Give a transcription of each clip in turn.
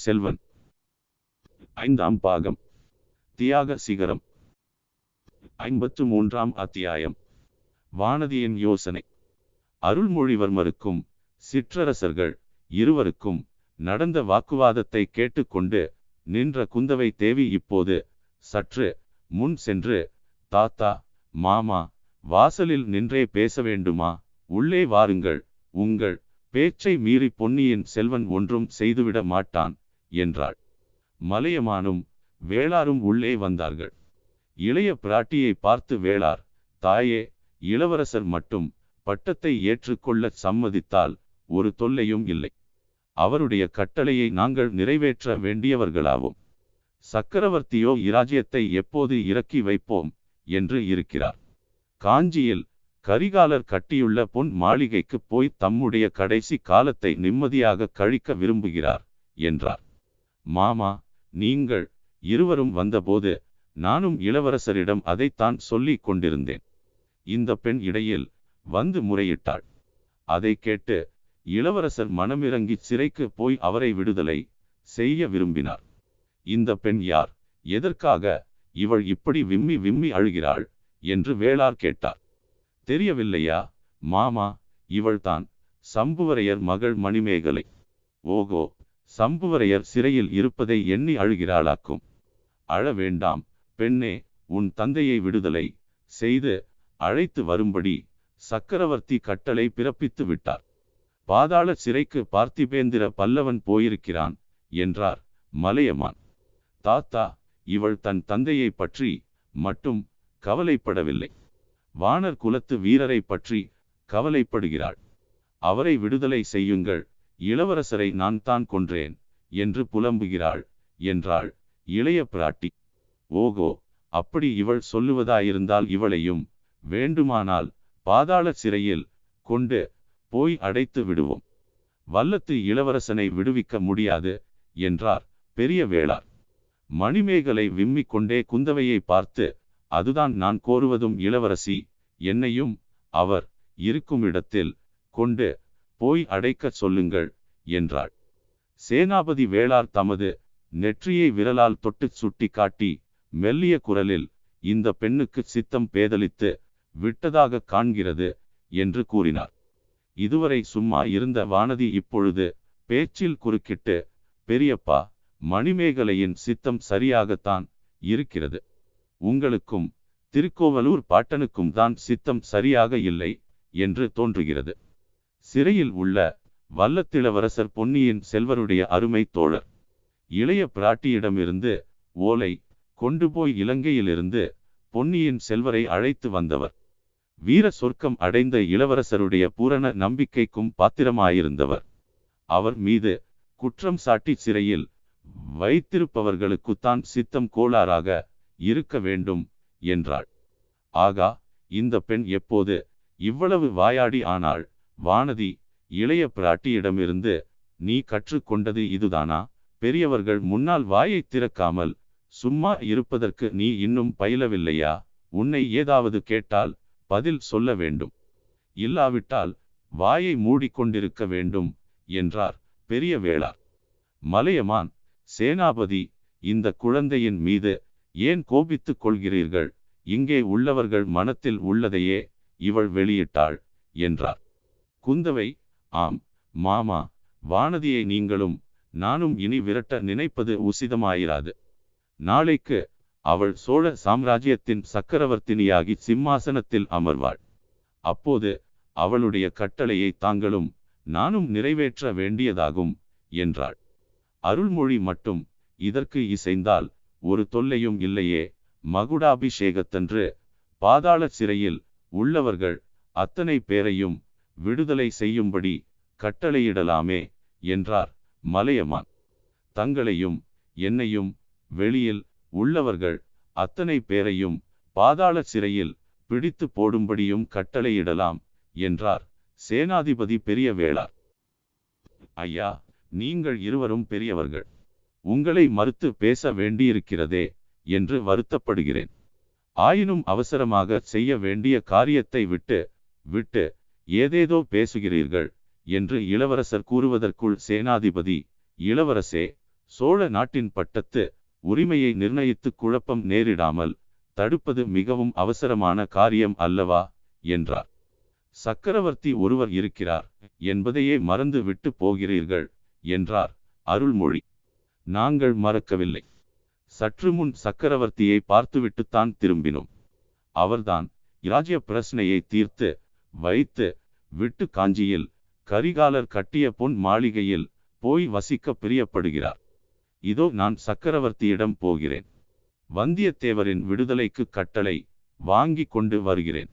பொன்னியின் செல்வன். ஐந்தாம் பாகம். தியாக சிகரம். ஐம்பத்து மூன்றாம் அத்தியாயம். வானதியின் யோசனை. அருள்மொழிவர்மருக்கும் சிற்றரசர்கள் இருவருக்கும் நடந்த வாக்குவாதத்தை கேட்டுக்கொண்டு நின்ற குந்தவை தேவி இப்போது சற்று முன் சென்று தாத்தா மாமா வாசலில் நின்றே பேச வேண்டுமா? உள்ளே வாருங்கள். உங்கள் பேச்சை மீறி பொன்னியின் செல்வன் ஒன்றும் செய்துவிட மாட்டான். என்றாள். மலையமானும் வேளாரும் உள்ளே வந்தார்கள். இளைய பிராட்டியை பார்த்து வேளார் தாயே இளவரசர் மட்டும் பட்டத்தை ஏற்றுக்கொள்ள சம்மதித்தால் ஒரு தொல்லையும் இல்லை. அவருடைய கட்டளையை நாங்கள் நிறைவேற்ற வேண்டியவர்களாவோம். சக்கரவர்த்தியோ இராஜ்யத்தை எப்போது இறக்கி வைப்போம் என்று இருக்கிறார். காஞ்சியில் கரிகாலர் கட்டியுள்ள பொன் மாளிகைக்கு போய் தம்முடைய கடைசி காலத்தை நிம்மதியாக கழிக்க விரும்புகிறார் என்றார். மாமா நீங்கள் இருவரும் வந்தபோது நானும் இளவரசரிடம் அதைத்தான் சொல்லிக் கொண்டிருந்தேன். இந்த பெண் இடையில் வந்து முறையிட்டாள். அதை கேட்டு இளவரசர் மனமிறங்கி சிறைக்கு போய் அவரை விடுதலை செய்ய விரும்பினார். இந்த பெண் யார்? எதற்காக இவள் இப்படி விம்மி விம்மி அழுகிறாள்? என்று வேளார் கேட்டார். தெரியவில்லையா? மாமா இவள்தான் சம்புவரையர் மகள் மணிமேகலை. ஓகோ சம்புவரையர் சிறையில் இருப்பதை எண்ணி அழுகிறாளாக்கும். அழ வேண்டாம் பெண்ணே உன் தந்தையை விடுதலை செய்து அழைத்து வரும்படி சக்கரவர்த்தி கட்டளை பிறப்பித்து விட்டார். பாதாள சிறைக்கு பார்த்திபேந்திர பல்லவன் போயிருக்கிறான் என்றார் மலையமான். தாத்தா இவள் தன் தந்தையை பற்றி மட்டும் கவலைப்படவில்லை. வானர் குலத்து வீரரை பற்றி கவலைப்படுகிறாள். அவரை விடுதலை செய்யுங்கள் இளவரசரை நான் தான் கொன்றேன் என்று புலம்புகிறாள் என்றாள் இளைய பிராட்டி. ஓகோ அப்படி இவள் சொல்லுவதாயிருந்தால் இவளையும் வேண்டுமானால் பாதாள சிறையில் கொண்டு போய் அடைத்து விடுவோம். வல்லத்து இளவரசனை விடுவிக்க முடியாது என்றார் பெரிய வேளார். மணிமேகலை விம்மிக் கொண்டே குந்தவையை பார்த்து அதுதான் நான் கோருவதும் இளவரசி என்னையும் அவர் இருக்கும் இடத்தில் கொண்டு போய் அடைக்கச் சொல்லுங்கள் என்றாள். சேனாபதி வேளார் தமது நெற்றியை விரலால் தொட்டுச் சுட்டி காட்டி மெல்லிய குரலில் இந்த பெண்ணுக்கு சித்தம் பேதலித்து விட்டதாக காண்கிறது என்று கூறினார். இதுவரை சும்மா இருந்த வானதி இப்பொழுது பேச்சில் குறுக்கிட்டு பெரியப்பா மணிமேகலையின் சித்தம் சரியாகத்தான் இருக்கிறது. உங்களுக்கும் திருக்கோவலூர் பாட்டனுக்கும் தான் சித்தம் சரியாக இல்லை என்று தோன்றுகிறது. சிறையில் உள்ள வல்லத்திளவரசர் பொன்னியின் செல்வருடைய அருமை தோழர். இளைய பிராட்டியிடமிருந்து ஓலை கொண்டு போய் இலங்கையிலிருந்து பொன்னியின் செல்வரை அழைத்து வந்தவர். வீர சொர்க்கம் அடைந்த இளவரசருடைய பூரண நம்பிக்கைக்கும் பாத்திரமாயிருந்தவர். அவர் மீது குற்றம் சாட்டி சிறையில் வைத்திருப்பவர்களுக்குத்தான் சித்தம் கோளாறாக இருக்க வேண்டும் என்றாள். ஆகா இந்த பெண் எப்போது இவ்வளவு வாயாடி ஆனாள்? வானதி இளைய பிராட்டியிடமிருந்து நீ கற்றுக்கொண்டது இதுதானா? பெரியவர்கள் முன்னால் வாயை திறக்காமல் சும்மா இருப்பதற்கு நீ இன்னும் பயிலவில்லையா? உன்னை ஏதாவது கேட்டால் பதில் சொல்ல வேண்டும். இல்லாவிட்டால் வாயை மூடிக்கொண்டிருக்க வேண்டும் என்றார் பெரிய வேளார் மலையமான் சேனாபதி இந்த குழந்தையின் மீது ஏன் கோபித்துக் கொள்கிறீர்கள்? இங்கே உள்ளவர்கள் மனத்தில் உள்ளதையே இவள் வெளியிட்டாள் என்றார். குந்தவை ஆம் மாமா வானதியை நீங்களும் நானும் இனி விரட்ட நினைப்பது உசிதமாயிராது. நாளைக்கு அவள் சோழ சாம்ராஜ்யத்தின் சக்கரவர்த்தினியாகி சிம்மாசனத்தில் அமர்வாள். அப்போது அவளுடைய கட்டளையை தாங்களும் நானும் நிறைவேற்ற வேண்டியதாகும் என்றாள். அருள்மொழி மட்டும் இதற்கு இசைந்தால் ஒரு தொல்லையும் இல்லையே மகுடாபிஷேகத்தன்று பாதாள சிறையில் உள்ளவர்கள் அத்தனை பேரையும் விடுதலை செய்யும்படி கட்டளையிடலாமே என்றார் மலையமான். தங்களையும் என்னையும் வெளியில் உள்ளவர்கள் அத்தனை பேரையும் பாதாள சிறையில் பிடித்து போடும்படியும் கட்டளையிடலாம் என்றார் சேனாதிபதி பெரிய வேளார் ஐயா நீங்கள் இருவரும் பெரியவர்கள். உங்களை மறுத்து பேச வேண்டியிருக்கிறதே என்று வருத்தப்படுகிறேன். ஆயினும் அவசரமாக செய்ய வேண்டிய காரியத்தை விட்டு விட்டு ஏதேதோ பேசுகிறீர்கள் என்று இளவரசர் கூறுவதற்குள் சேனாதிபதி இளவரசே சோழ நாட்டின் பட்டத்து உரிமையை நிர்ணயித்து குழப்பம் நேரிடாமல் தடுப்பது மிகவும் அவசரமான காரியம் அல்லவா? என்றார். சக்கரவர்த்தி ஒருவர் இருக்கிறார் என்பதையே மறந்து விட்டு போகிறீர்கள் என்றார் அருள்மொழி. நாங்கள் மறக்கவில்லை. சற்று முன் சக்கரவர்த்தியை பார்த்துவிட்டுத்தான் திரும்பினோம். அவர்தான் இராஜ்ய பிரச்சனையை தீர்த்து வைத்து விட்டு காஞ்சியில் கரிகாலர் கட்டிய பொன் மாளிகையில் போய் வசிக்க பிரியப்படுகிறார். இதோ நான் சக்கரவர்த்தியிடம் போகிறேன். வந்தியத்தேவரின் விடுதலைக்கு கட்டளை வாங்கி கொண்டு வருகிறேன்.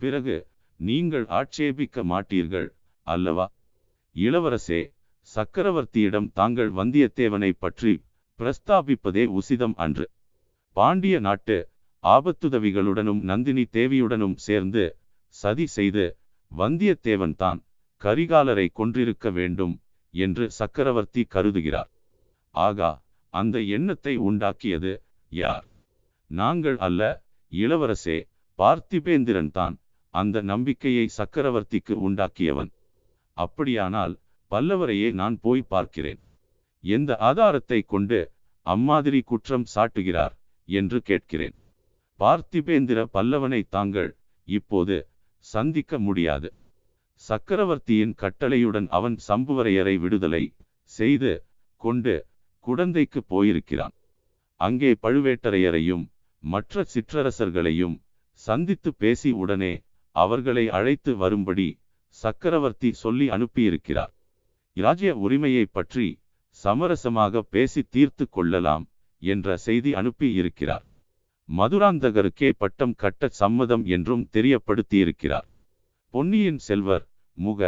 பிறகு நீங்கள் ஆட்சேபிக்க மாட்டீர்கள் அல்லவா? இளவரசே சக்கரவர்த்தியிடம் தாங்கள் வந்தியத்தேவனை பற்றி பிரஸ்தாபிப்பதே உசிதம் அன்று. பாண்டிய நாட்டு ஆபத்துதவிகளுடனும் நந்தினி தேவியுடனும் சேர்ந்து சதி செய்து வந்தியத்தேவன் தான் கரிகாலரை கொன்றிருக்க வேண்டும் என்று சக்கரவர்த்தி கருதுகிறார். ஆகா அந்த எண்ணத்தை உண்டாக்கியது யார்? நாங்கள் அல்ல இளவரசே பார்த்திபேந்திரன் தான் அந்த நம்பிக்கையை சக்கரவர்த்திக்கு உண்டாக்கியவன். அப்படியானால் பல்லவரையே நான் போய் பார்க்கிறேன். எந்த ஆதாரத்தை கொண்டு அம்மாதிரி குற்றம் சாட்டுகிறார் என்று கேட்கிறேன். பார்த்திபேந்திர பல்லவனை தாங்கள் இப்போது சந்திக்க முடியாது. சக்கரவர்த்தியின் கட்டளையுடன் அவன் சம்புவரையரை விடுதலை செய்து கொண்டு குடந்தைக்கு போயிருக்கிறான். அங்கே பழுவேட்டரையரையும் மற்ற சிற்றரசர்களையும் சந்தித்து பேசி உடனே அவர்களை அழைத்து வரும்படி சக்கரவர்த்தி சொல்லி அனுப்பியிருக்கிறார். இராஜ்ய உரிமையை பற்றி சமரசமாக பேசி தீர்த்து கொள்ளலாம் என்ற செய்தி அனுப்பி இருக்கிறார் மதுராந்தகருக்கே பட்டம் கட்ட சம்மதம் என்றும் தெரியப்படுத்தியிருக்கிறார். பொன்னியின் செல்வர் முக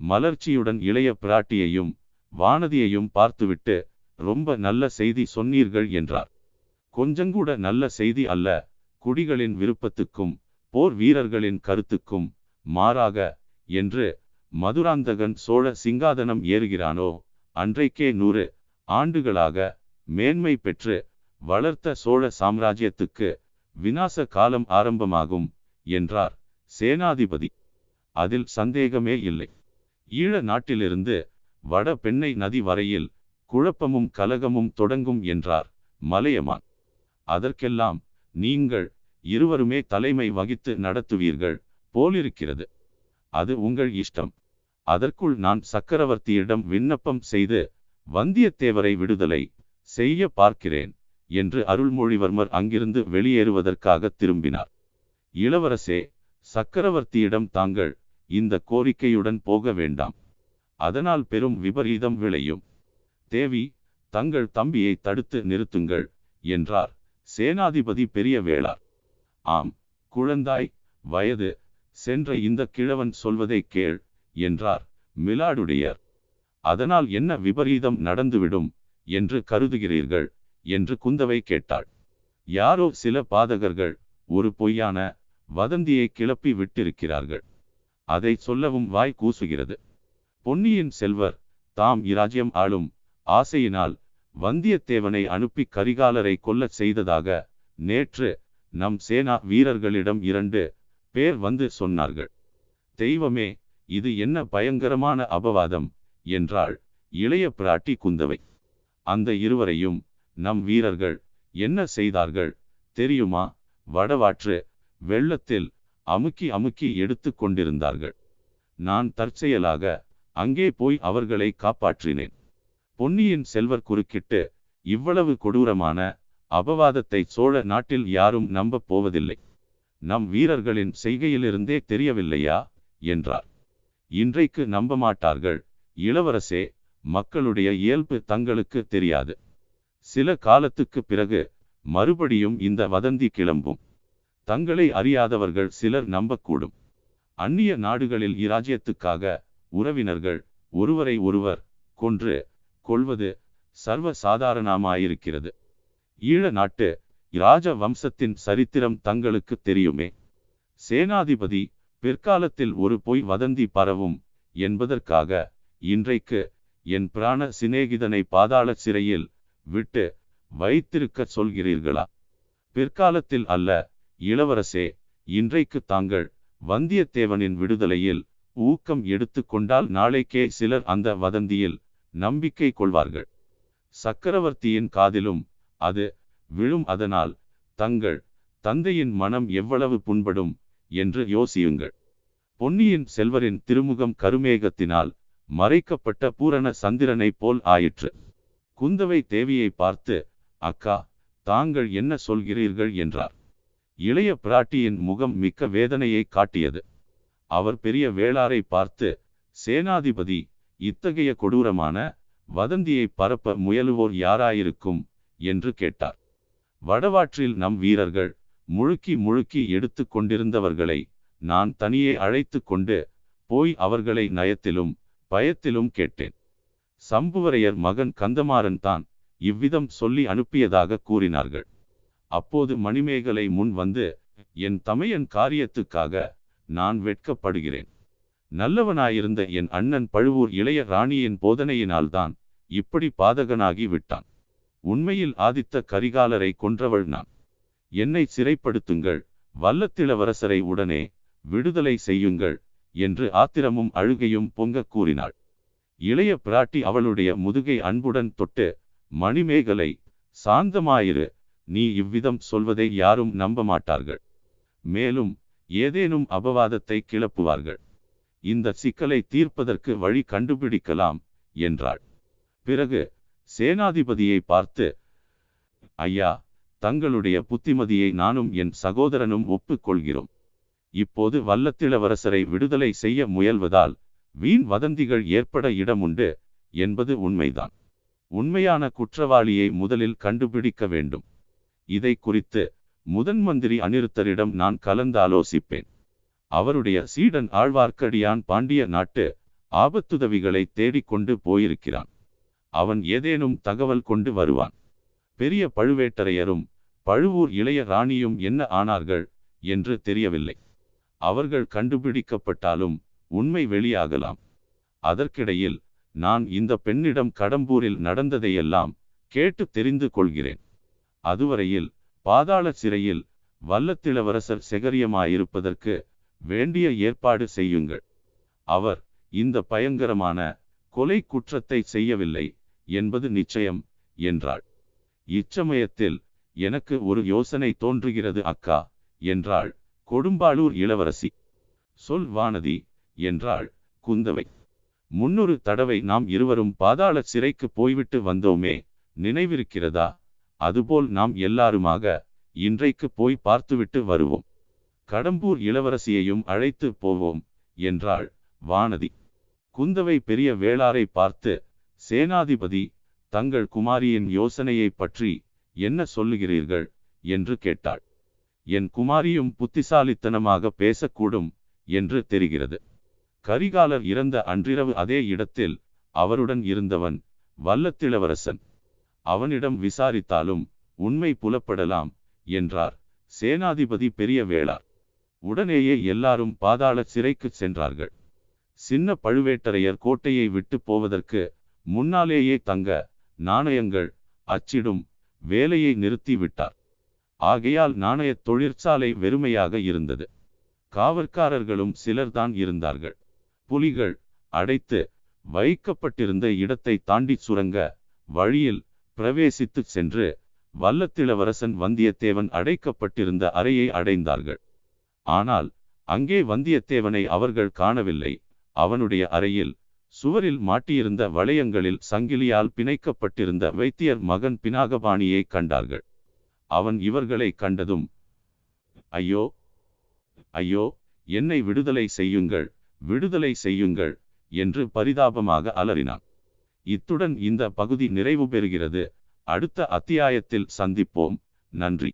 மலர்ச்சியுடன் இளைய பிராட்டியையும் வானதியையும் பார்த்துவிட்டு ரொம்ப நல்ல செய்தி சொன்னீர்கள் என்றார். கொஞ்சங்கூட நல்ல செய்தி அல்ல குடிகளின் விருப்பத்துக்கும் போர் வீரர்களின் கருத்துக்கும் மாறாக என்று மதுராந்தகன் சோழ சிங்காதனம் ஏறுகிறானோ அன்றைக்கே நூறு ஆண்டுகளாக மேன்மை பெற்று வளர்த்த சோழ சாம்ராஜ்யத்துக்கு விநாச காலம் ஆரம்பமாகும் என்றார் சேனாதிபதி. அதில் சந்தேகமே இல்லை. ஈழ நாட்டிலிருந்து வட பெண்ணை நதி வரையில் குழப்பமும் கலகமும் தொடங்கும் என்றார் மலையமான். அதற்கெல்லாம் நீங்கள் இருவருமே தலைமை வகித்து நடத்துவீர்கள் போலிருக்கிறது. அது உங்கள் இஷ்டம். அதற்குள் நான் சக்கரவர்த்தியிடம் விண்ணப்பம் செய்து வந்தியத்தேவரை விடுதலை செய்ய பார்க்கிறேன் என்று அருள்மொழிவர்மர் அங்கிருந்து வெளியேறுவதற்காக திரும்பினார். இளவரசே சக்கரவர்த்தியிடம் தாங்கள் இந்த கோரிக்கையுடன் போக வேண்டாம். அதனால் பெரும் விபரீதம் விளையும். தேவி தங்கள் தம்பியை தடுத்து நிறுத்துங்கள் என்றார். சேனாதிபதி பெரிய வேளார். ஆம் குழந்தாய் வயது சென்ற இந்த கிழவன் சொல்வதை கேள் என்றார் மிலாடுடையர். அதனால் என்ன விபரீதம் நடந்துவிடும் என்று கருதுகிறீர்கள்? என்று குந்தவை கேட்டாள். யாரோ சில பாதகர்கள் ஒரு பொய்யான வதந்தியை கிளப்பி விட்டிருக்கிறார்கள். அதை சொல்லவும் வாய் கூசுகிறது. பொன்னியின் செல்வர் தாம் இராஜ்யம் ஆளும் ஆசையினால் வந்தியத்தேவனை அனுப்பி கரிகாலரை கொல்லச் செய்ததாக நேற்று நம் சேனா வீரர்களிடம் இரண்டு பேர் வந்து சொன்னார்கள். தெய்வமே இது என்ன பயங்கரமான அபவாதம் என்றாள் இளைய பிராட்டி குந்தவை. அந்த இருவரையும் நம் வீரர்கள் என்ன செய்தார்கள் தெரியுமா? வடவாற்று வெள்ளத்தில் அமுக்கி அமுக்கி எடுத்து கொண்டிருந்தார்கள். நான் தற்செயலாக அங்கே போய் அவர்களை காப்பாற்றினேன். பொன்னியின் செல்வர் குறுக்கிட்டு இவ்வளவு கொடூரமான அபவாதத்தை சோழ நாட்டில் யாரும் நம்பப் போவதில்லை. நம் வீரர்களின் செய்கையிலிருந்தே தெரியவில்லையா? என்றார். இன்றைக்கு நம்ப மாட்டார்கள் இளவரசே மக்களுடைய இயல்பு தங்களுக்கு தெரியாது. சில காலத்துக்கு பிறகு மறுபடியும் இந்த வதந்தி கிளம்பும். தங்களை அறியாதவர்கள் சிலர் நம்பக்கூடும். அந்நிய நாடுகளில் இராஜ்யத்துக்காக உறவினர்கள் ஒருவரை ஒருவர் கொன்று கொள்வது சர்வ சாதாரணமாயிருக்கிறது ஈழ நாட்டு இராஜ வம்சத்தின் சரித்திரம் தங்களுக்கு தெரியுமே. சேனாதிபதி பிற்காலத்தில் ஒரு பொய் வதந்தி பரவும் என்பதற்காக இன்றைக்கு என் பிராண சிநேகிதனை பாதாள சிறையில் விட்டு வைத்திருக்க சொல்கிறீர்களா? பிற்காலத்தில் அல்ல இளவரசே இன்றைக்கு தாங்கள் வந்தியத்தேவனின் விடுதலையில் ஊக்கம் எடுத்து கொண்டால் நாளைக்கே சிலர் அந்த வதந்தியில் நம்பிக்கை கொள்வார்கள். சக்கரவர்த்தியின் காதிலும் அது விழும் அதனால் தங்கள் தந்தையின் மனம் எவ்வளவு புண்படும் என்று யோசியுங்கள். பொன்னியின் செல்வரின் திருமுகம் கருமேகத்தினால் மறைக்கப்பட்ட பூரண சந்திரனைப் போல் ஆயிற்று. குந்தவை தேவியை பார்த்து அக்கா தாங்கள் என்ன சொல்கிறீர்கள்? என்றார். இளைய பிராட்டியின் முகம் மிக்க வேதனையை காட்டியது. அவர் பெரிய வேளாரை பார்த்து சேனாதிபதி இத்தகைய கொடூரமான வதந்தியை பரப்ப முயலுவோர் யாராயிருக்கும்? என்று கேட்டார். வடவாற்றில் நம் வீரர்கள் முழுக்கி முழுக்கி எடுத்து கொண்டிருந்தவர்களை நான் தனியே அழைத்து கொண்டு போய் அவர்களை நயத்திலும் பயத்திலும் கேட்டேன். சம்புவரையர் மகன் கந்தமாறன் தான் இவ்விதம் சொல்லி அனுப்பியதாக கூறினார்கள். அப்போது மணிமேகலை முன் வந்து என் தமையன் காரியத்துக்காக நான் வெட்கப்படுகிறேன். நல்லவனாயிருந்த என் அண்ணன் பழுவூர் இளைய ராணியின் போதனையினால்தான் இப்படி பாதகனாகி விட்டான். உண்மையில் ஆதித்த கரிகாலரை கொன்றவள் நான். என்னை சிறைப்படுத்துங்கள் வல்லத்திலவரசரை உடனே விடுதலை செய்யுங்கள் என்று ஆத்திரமும் அழுகையும் பொங்க கூறினாள். இளைய பிராட்டி அவளுடைய முதுகை அன்புடன் தொட்டு மணிமேகலை சாந்தமாயிரு. நீ இவ்விதம் சொல்வதை யாரும் நம்ப மாட்டார்கள் மேலும் ஏதேனும் அபவாதத்தை கிளப்புவார்கள். இந்த சிக்கலை தீர்ப்பதற்கு வழி கண்டுபிடிக்கலாம் என்றாள். பிறகு சேனாதிபதியை பார்த்து ஐயா தங்களுடைய புத்திமதியை நானும் என் சகோதரனும் ஒப்புக்கொள்கிறோம். இப்போது வல்லத்திலவரசரை விடுதலை செய்ய முயல்வதால் வீண் வதந்திகள் ஏற்பட இடமுண்டு என்பது உண்மைதான். உண்மையான குற்றவாளியை முதலில் கண்டுபிடிக்க வேண்டும். இதை குறித்து முதன் மந்திரி அனிருத்தரிடம் நான் கலந்தாலோசிப்பேன். அவருடைய சீடன் ஆழ்வார்க்கடியான் பாண்டிய நாட்டு ஆபத்துதவிகளை தேடிக்கொண்டு போயிருக்கிறான். அவன் ஏதேனும் தகவல் கொண்டு வருவான். பெரிய பழுவேட்டரையரும் பழுவூர் இளைய ராணியும் என்ன ஆனார்கள் என்று தெரியவில்லை. அவர்கள் கண்டுபிடிக்கப்பட்டாலும் உண்மை வெளியாகலாம். அதற்கிடையில் நான் இந்த பெண்ணிடம் கடம்பூரில் நடந்ததையெல்லாம் கேட்டு தெரிந்து கொள்கிறேன். அதுவரையில் பாதாள சிறையில் வல்லத்திளவரசர் செகரியமாயிருப்பதற்கு வேண்டிய ஏற்பாடு செய்யுங்கள். அவர் இந்த பயங்கரமான கொலை குற்றத்தை செய்யவில்லை என்பது நிச்சயம் என்றாள். இச்சமயத்தில் எனக்கு ஒரு யோசனை தோன்றுகிறது அக்கா என்றாள் கொடும்பாளூர் இளவரசி. சொல் வானதி என்றாள் குந்தவை. முன்னொரு தடவை நாம் இருவரும் பாதாள சிறைக்கு போய்விட்டு வந்தோமே நினைவிருக்கிறதா? அதுபோல் நாம் எல்லாருமாக இன்றைக்கு போய் பார்த்துவிட்டு வருவோம். கடம்பூர் இளவரசியையும் அழைத்து போவோம் என்றாள் வானதி. குந்தவை பெரிய வேளாரை பார்த்து சேனாதிபதி தங்கள் குமாரியின் யோசனையை பற்றி என்ன சொல்லுகிறீர்கள்? என்று கேட்டாள். என் குமாரியும் புத்திசாலித்தனமாக பேசக்கூடும் என்று தெரிகிறது. கரிகாலர் இறந்த அன்றிரவு அதே இடத்தில் அவருடன் இருந்தவன் வல்லத்திளவரசன் அவனிடம் விசாரித்தாலும் உண்மை புலப்படலாம் என்றார். சேனாதிபதி பெரிய வேளார். உடனேயே எல்லாரும் பாதாள சிறைக்கு சென்றார்கள். சின்ன பழுவேட்டரையர் கோட்டையை விட்டு போவதற்கு முன்னாலேயே தங்க நாணயங்கள் அச்சிடும் வேலையை நிறுத்தி விட்டார் ஆகையால் நாணயத் தொழிற்சாலை வெறுமையாக இருந்தது. காவற்காரர்களும் சிலர்தான் இருந்தார்கள். புலிகள் அடைத்து வைக்கப்பட்டிருந்த இடத்தை தாண்டி சுரங்க வழியில் பிரவேசித்து சென்று வல்லத்திளவரசன் வந்தியத்தேவன் அடைக்கப்பட்டிருந்த அறையை அடைந்தார்கள். ஆனால் அங்கே வந்தியத்தேவனை அவர்கள் காணவில்லை. அவனுடைய அறையில் சுவரில் மாட்டியிருந்த வளையங்களில் சங்கிலியால் பிணைக்கப்பட்டிருந்த வைத்தியர் மகன் பினாகபாணியை கண்டார்கள். அவன் இவர்களை கண்டதும் ஐயோ ஐயோ என்னை விடுதலை செய்யுங்கள். விடுதலை செய்யுங்கள் என்று பரிதாபமாக அலறினான். இத்துடன் இந்த பகுதி நிறைவு பெறுகிறது. அடுத்த அத்தியாயத்தில் சந்திப்போம். நன்றி.